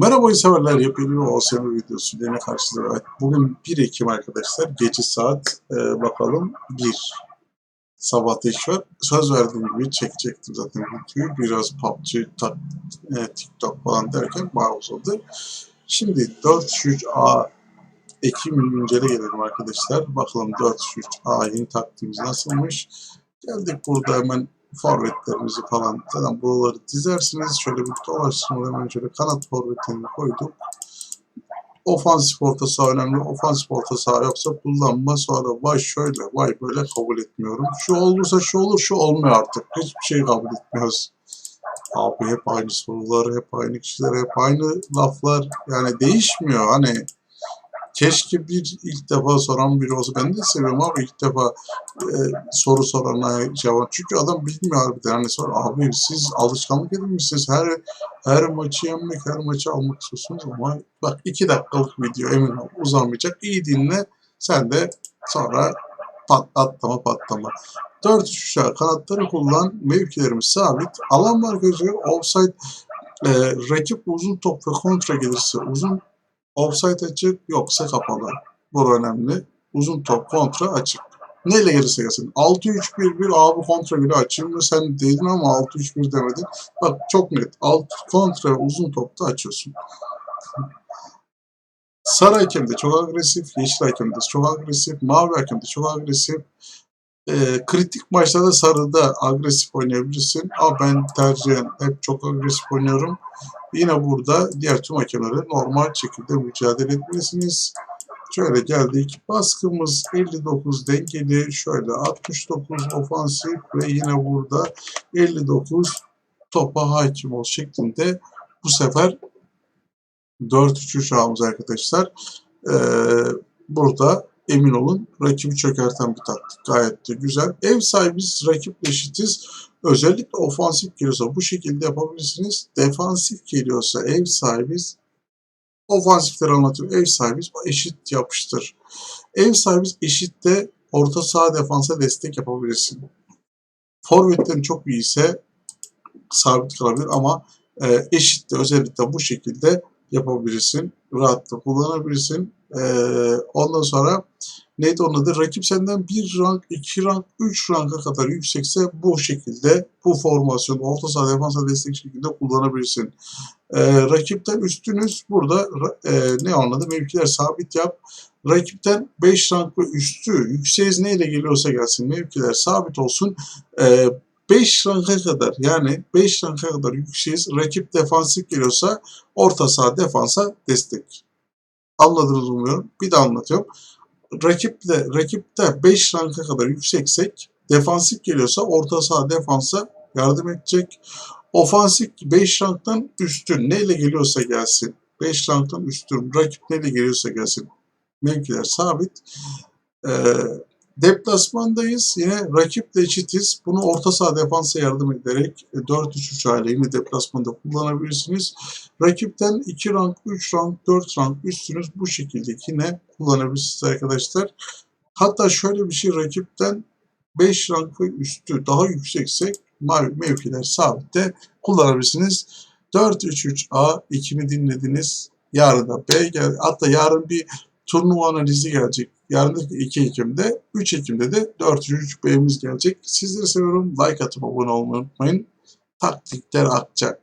Merhaba oyun severler, yepyeni bir OSM videosu yine karşınızda. Evet, bugün 1 Ekim arkadaşlar, gece saat e, bakalım 1. Sabahta iş var. Söz verdiğim gibi çekecektim zaten videoyu. Biraz PUBG, tak, e, TikTok falan derken bayağı uzadı. Şimdi 403A Ekim güncele gelelim arkadaşlar. Bakalım 403A yeni taktiğimiz nasılmış. Geldik burada hemen forvetlerimizi falan zaten buraları dizersiniz. Şöyle bir dolaştırmadan hemen şöyle kanat forvetlerini koyduk. Ofansif orta saha önemli. Ofansif orta saha yoksa kullanma. Sonra vay şöyle vay böyle kabul etmiyorum. Şu olursa şu olur şu olmuyor artık. Hiçbir şey kabul etmiyoruz. Abi hep aynı sorular, hep aynı kişiler, hep aynı laflar. Yani değişmiyor. Hani keşke bir ilk defa soran biri olsa. Ben de seviyorum ama ilk defa e, soru sorana cevap. Çünkü adam bilmiyor harbiden. Hani sor abi siz alışkanlık edinmişsiniz. Her her maçı yenmek, her maçı almak istiyorsunuz ama bak iki dakikalık video emin ol uzamayacak. İyi dinle. Sen de sonra pat, atlama patlama. 4 3 kanatları kullan. Mevkilerimiz sabit. Alan markajı offside e, rakip uzun top ve kontra gelirse uzun Offside açık yoksa kapalı. Bu önemli. Uzun top kontra açık. Neyle gelirse gelsin. 6-3-1-1 abi kontra bile açayım mı sen dedin ama 6-3-1 demedin. Bak çok net. Alt kontra uzun topta açıyorsun. Sarı hakem de çok agresif, yeşil hakem de çok agresif, mavi hakem de çok agresif. Ee, kritik maçlarda sarıda agresif oynayabilirsin. Ama ben tercihen hep çok agresif oynuyorum. Yine burada diğer tüm hakemlere normal şekilde mücadele etmelisiniz. Şöyle geldik. Baskımız 59 dengeli. Şöyle 69 ofansif ve yine burada 59 topa hakim ol şeklinde bu sefer 4-3-3 ağımız arkadaşlar. Ee, burada emin olun rakibi çökerten bir taktik. Gayet de güzel. Ev sahibiz, rakiple eşitiz. Özellikle ofansif geliyorsa bu şekilde yapabilirsiniz. Defansif geliyorsa ev sahibiz. Ofansifleri anlatıyorum. Ev sahibiz eşit yapıştır. Ev sahibiz eşitte orta saha defansa destek yapabilirsin. Forvetlerin çok iyi ise sabit kalabilir ama e, eşitte özellikle bu şekilde yapabilirsin. Rahatlıkla kullanabilirsin. E, ondan sonra neydi onun adı? Rakip senden bir rank, iki rank, üç ranka kadar yüksekse bu şekilde bu formasyonu orta saha defansa destek şekilde kullanabilirsin. E, rakipten üstünüz burada e, ne anladı? Mevkiler sabit yap. Rakipten 5 rank ve üstü yükseğiz neyle geliyorsa gelsin mevkiler sabit olsun. E, 5 ranka kadar yani 5 ranka kadar yükseğiz. Rakip defansif geliyorsa orta saha defansa destek. Anladınız umuyorum. Bir daha anlatıyorum. Rakiple, rakipte 5 ranka kadar yükseksek defansif geliyorsa orta saha defansa yardım edecek. Ofansif 5 ranktan üstün neyle geliyorsa gelsin. 5 ranktan üstün rakip neyle geliyorsa gelsin. Mevkiler sabit. Ee, Deplasmandayız. Yine rakiple eşitiz. Bunu orta saha defansa yardım ederek 4-3-3 hale yine deplasmanda kullanabilirsiniz. Rakipten 2 rank, 3 rank, 4 rank üstünüz bu şekilde yine kullanabilirsiniz arkadaşlar. Hatta şöyle bir şey rakipten 5 rank ve üstü daha yüksekse mevkiler sabitte kullanabilirsiniz. 4-3-3-A 2'ni dinlediniz. Yarın da B gel. Hatta yarın bir turnuva analizi gelecek. Yarın 2 Ekim'de, 3 Ekim'de de 403 B'miz gelecek. Sizleri seviyorum. Like atıp abone olmayı unutmayın. Taktikler akacak.